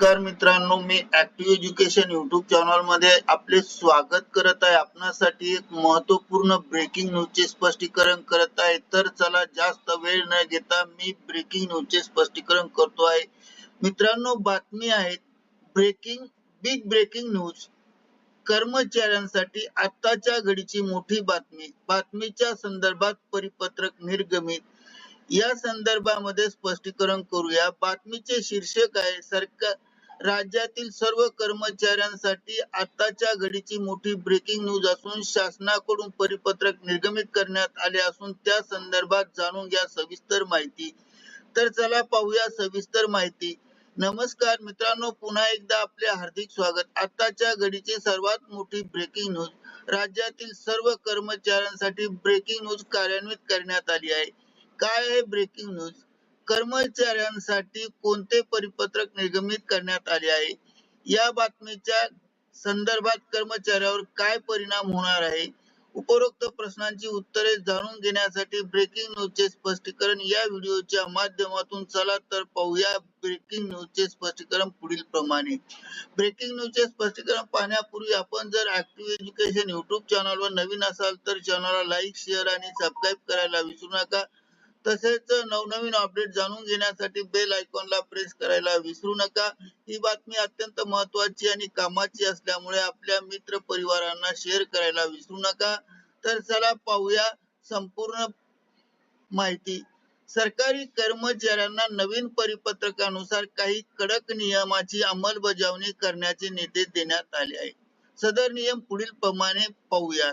नमस्कार मित्रांनो मी ऍक्टिव्ह एज्युकेशन युट्यूब चॅनलमध्ये आपले स्वागत करत आहे. आपणासाठी एक महत्त्वपूर्ण ब्रेकिंग न्यूजचे स्पष्टीकरण करत आहे. तर चला जास्त वेळ न घेता मी ब्रेकिंग न्यूजचे स्पष्टीकरण करतो आहे. मित्रांनो बातमी आहे ब्रेकिंग बिग ब्रेकिंग न्यूज कर्मचाऱ्यांसाठी आताच्या घडीची मोठी बातमी. बातमीच्या संदर्भात परिपत्रक निर्गमित. या संदर्भामध्ये स्पष्टीकरण करूया. बातमीचे शीर्षक आहे सरकार राज्यातील सर्व कर्मचाऱ्यांसाठी आताच्या घडीची मोठी ब्रेकिंग न्यूज असून शासनाकडून परिपत्रक निर्गमित करण्यात आले असून त्या संदर्भात जाणून घ्या सविस्तर माहिती. तर चला पाहूया सविस्तर माहिती. नमस्कार मित्रांनो पुन्हा एकदा आपले हार्दिक स्वागत. आताच्या घडीची सर्वात मोठी ब्रेकिंग न्यूज राज्यातील सर्व कर्मचाऱ्यांसाठी ब्रेकिंग न्यूज कार्यान्वित करण्यात आली आहे. काय आहे ब्रेकिंग न्यूज कर्मचाऱ्यांसाठी कोणते परिपत्रक निर्गमित करण्यात आले आहे? या बातमीच्या संदर्भात कर्मचाऱ्यावर काय परिणाम होणार आहे? उपरोक्त प्रश्नांची उत्तरे जाणून घेण्यासाठी ब्रेकिंग न्यूजचे स्पष्टीकरण या व्हिडिओच्या माध्यमातून चला तर पाहूया ब्रेकिंग न्यूजचे स्पष्टीकरण पुढील प्रमाणे. ब्रेकिंग न्यूजचे स्पष्टीकरण पाहण्यापूर्वी आपण जर ऍक्टिव्ह एज्युकेशन युट्यूब चॅनलवर नवीन असाल तर चॅनलला लाईक शेअर आणि सबस्क्राईब करायला विसरू नका. तसेच नवनवीन अपडेट जाणून घेण्यासाठी बेल आयकॉनला प्रेस करायला विसरू नका. ही बातमी अत्यंत महत्वाची आणि कामाची असल्यामुळे आपल्या मित्र परिवारांना शेअर करायला विसरू नका. तर चला पाहूया संपूर्ण माहिती. सरकारी कर्मचाऱ्यांना नवीन परिपत्रकानुसार काही कडक नियमाची अंमलबजावणी करण्याचे निर्देश देण्यात आले आहे सदर नियम पुढील प्रमाणे पाहूया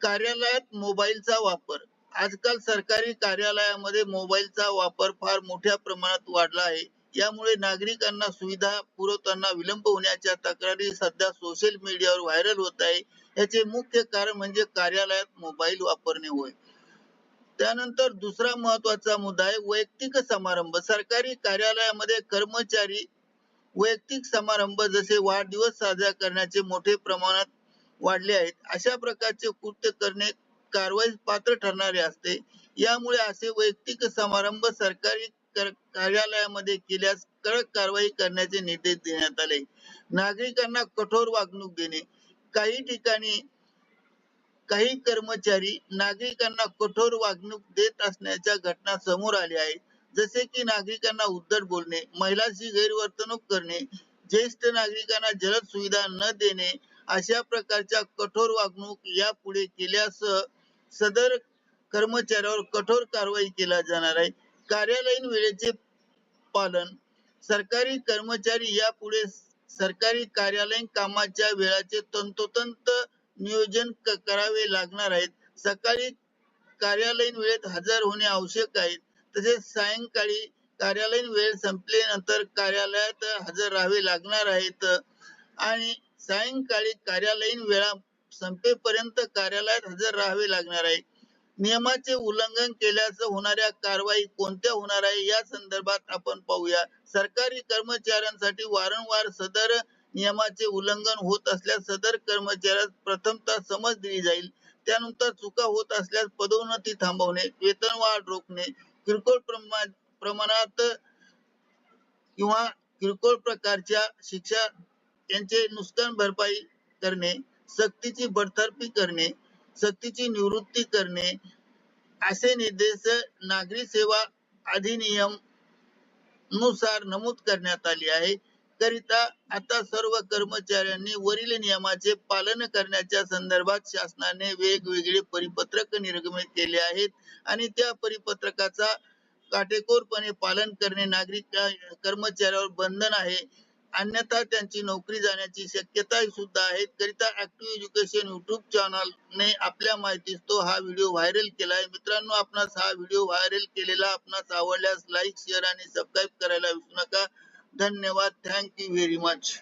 कार्यालयात मोबाईलचा वापर. आजकाल सरकारी कार्यालयामध्ये मोबाईलचा वापर फार मोठ्या प्रमाणात वाढला आहे. यामुळे नागरिकांना सुविधा पुरवताना विलंब होण्याच्या तक्रारी सध्या सोशल मीडियावर व्हायरल होत आहे. याचे मुख्य कारण म्हणजे कार्यालयात मोबाईल वापरणे होय. त्यानंतर दुसरा महत्त्वाचा मुद्दा आहे वैयक्तिक समारंभ. सरकारी कार्यालयामध्ये कर्मचारी वैयक्तिक समारंभ जसे वाढदिवस साजरा करण्याचे मोठे प्रमाणात वाढले आहेत. अशा प्रकारचे कृत्य करणे कारवाई पात्र ठरणारे असते. यामुळे असे वैयक्तिक समारंभ सरकारी कार्यालयामध्ये केल्यास कडक कारवाई करण्याचे निर्देश देण्यात आले. नागरिकांना कठोर वागणूक देणे. काही ठिकाणी काही कर्मचारी नागरिकांना कठोर वागणूक देत असण्याच्या घटना समोर आल्या आहेत. जसे की नागरिकांना उद्धट बोलणे महिलांशी गैरवर्तणूक करणे ज्येष्ठ नागरिकांना जलद सुविधा न देणे अशा प्रकारच्या कठोर वागणूक यापुढे केल्यास सदर कर्मचाऱ्यावर कठोर कारवाई केला जाणार आहे. कार्यालयीन वेळेचे पालन. सरकारी कर्मचारी यापुढे सरकारी कार्यालयीन कामाच्या वेळाचे तंतोतंत नियोजन करावे लागणार आहेत. सकाळी कार्यालयीन वेळेत हजर होणे आवश्यक आहे. तसेच सायंकाळी कार्यालयीन वेळ संपल्यानंतर कार्यालयात हजर राहावे लागणार आहेत. आणि सायंकाळी कार्यालयीन वेळा संपेपर्यंत कार्यालयात हजर राहावे लागणार आहे. नियमाचे उल्लंघन केल्यास होणाऱ्या कारवाई कोणत्या होणार आहे या संदर्भात आपण पाहूया. सरकारी कर्मचाऱ्यांसाठी वारंवार सदर नियमाचे उल्लंघन होत असल्यास सदर कर्मचाऱ्यास प्रथमतः समज दिली जाईल. त्यानंतर चुका होत असल्यास पदोन्नती थांबवणे वेतनवाढ रोखणे किरकोळ प्रमाणात किंवा किरकोळ प्रकारच्या शिक्षा यांचे नुकसान भरपाई करणे सक्तीची बडतर्फी करणे सक्तीची निवृत्ती करणे असे निर्देश नागरी सेवा अधिनियमनुसार नमूद करण्यात आली आहे. करिता आता सर्व कर्मचाऱ्यांनी वरील नियमाचे पालन करण्याच्या संदर्भात शासनाने वेगवेगळे परिपत्रक निर्गमित केले आहेत आणि त्या परिपत्रकाचा काटेकोरपणे पालन करणे नागरिक कर्मचाऱ्यावर बंधन आहे. अन्यथा त्यांची नोकरी जाण्याची शक्यता सुद्धा आहे करिता ऍक्टिव्ह एज्युकेशन युट्यूब चॅनल ने आपल्या माहितीस तो हा व्हिडिओ व्हायरल केलाय. मित्रांनो आपणास हा व्हिडिओ व्हायरल केलेला आपणास आवडल्यास लाईक शेअर आणि सबस्क्राईब करायला विसरू नका. धन्यवाद. Thank you very much